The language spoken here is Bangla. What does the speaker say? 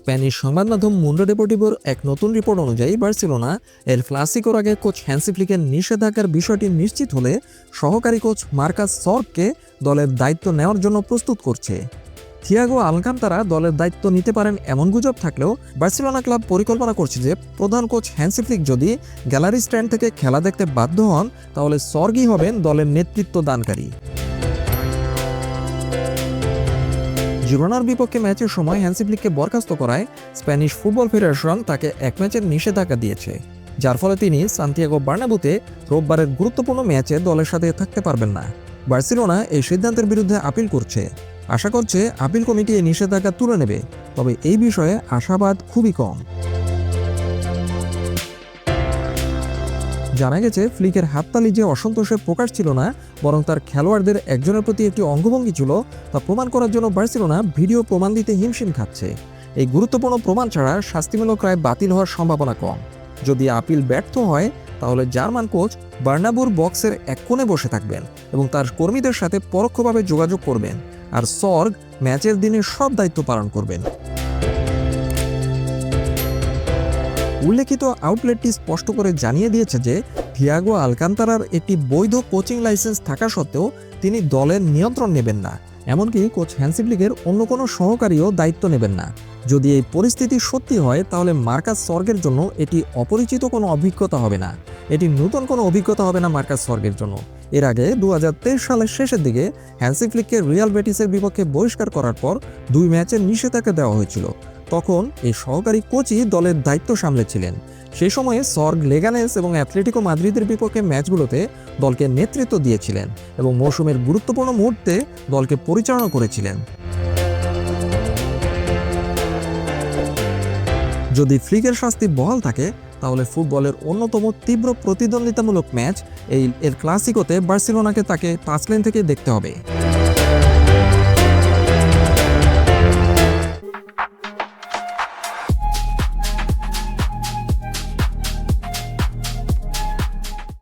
স্প্যানিশ সংবাদ মাধ্যম মুন্ডো ডেপোর্টিভোর এক নতুন রিপোর্ট অনুযায়ী বার্সেলোনা এর ক্লাসিকোর আগে কোচ হ্যান্সি ফ্লিকের নিষেধাজ্ঞার বিষয়টি নিশ্চিত হলে সহকারী কোচ মার্কাস সর্ককে দলের দায়িত্ব নেওয়ার জন্য প্রস্তুত করছে। থিয়াগো আলকান্তারা দলের দায়িত্ব নিতে পারেন এমন গুজব থাকলেও বার্সেলোনা ক্লাব পরিকল্পনা করছে যে প্রধান কোচ হ্যান্সি ফ্লিক যদি গ্যালারি স্ট্যান্ড থেকে খেলা দেখতে বাধ্য হন, তাহলে সর্গই হবেন দলের নেতৃত্ব দানকারী জিরোনার বিপক্ষে ম্যাচের সময় হ্যান্সি ফ্লিককে বরখাস্ত করায় স্প্যানিশ ফুটবল ফেডারেশন তাকে এক ম্যাচের নিষেধাজ্ঞা দিয়েছে। যার ফলে তিনি সান্তিয়াগো বার্নাবুতে রোববারের গুরুত্বপূর্ণ ম্যাচে দলের সাথে থাকতে পারবেন না। বার্সিলোনা এই সিদ্ধান্তের বিরুদ্ধে আপিল করছে। আশা করছে আপিল কমিটি এই নিষেধাজ্ঞা তুলে নেবে, তবে এই বিষয়ে আশাবাদ খুবই কম। জানা গেছে, ফ্লিকের হাততালি যে অসন্তোষের প্রকাশ ছিল না, বরং তার খেলোয়াড়দের একজনের প্রতি একটি অঙ্গভঙ্গি ছিল, তা প্রমাণ করার জন্য বার্সেলোনা ভিডিও প্রমাণ দিতে হিমশিম খাচ্ছে। এই গুরুত্বপূর্ণ প্রমাণ ছাড়া শাস্তিমূলক রায় বাতিল হওয়ার সম্ভাবনা কম। যদি আপিল ব্যর্থ হয়, তাহলে জার্মান কোচ বার্নাবুর বক্সের এক কোণে বসে থাকবেন এবং তার কর্মীদের সাথে পরোক্ষভাবে যোগাযোগ করবেন। আর সর্গ ম্যাচের দিনে সব দায়িত্ব পালন করবেন। উল্লেখিত আউটলেটটি স্পষ্ট করে জানিয়ে দিয়েছে যে থিয়াগো আলকান্তারার একটি বৈধ কোচিং লাইসেন্স থাকা সত্ত্বেও তিনি দলের নিয়ন্ত্রণ নেবেন না, এমনকি কোচ হ্যান্সিফ্লিকের অন্য কোনো সহকারীও দায়িত্ব নেবেন না। যদি এই পরিস্থিতি সত্যি হয়, তাহলে মার্কাস স্বর্গের জন্য এটি অপরিচিত কোনো অভিজ্ঞতা হবে না। এটি নতুন কোনো অভিজ্ঞতা হবে না মার্কাস স্বর্গের জন্য। এর আগে দু হাজার তেইশ সালের শেষের দিকে হ্যান্সি ফ্লিককে রিয়াল বেটিসের বিপক্ষে বহিষ্কার করার পর দুই ম্যাচের নিষেধাজ্ঞা দেওয়া হয়েছিল। তখন এই সহকারী কোচই দলের দায়িত্ব সামলেছিলেন। সেই সময়ে সর্গ, লেগানেস এবং অ্যাথলেটিকো মাদ্রিদের বিপক্ষে ম্যাচগুলোতে দলকে নেতৃত্ব দিয়েছিলেন এবং মৌসুমের গুরুত্বপূর্ণ মুহূর্তে দলকে পরিচালনা করেছিলেন। যদি ফ্লিকের শাস্তি বহাল থাকে, তাহলে ফুটবলের অন্যতম তীব্র প্রতিদ্বন্দ্বিতামূলক ম্যাচ এই এর ক্লাসিকোতে বার্সেলোনাকে তাকে পাঁচ লেন থেকে দেখতে হবে।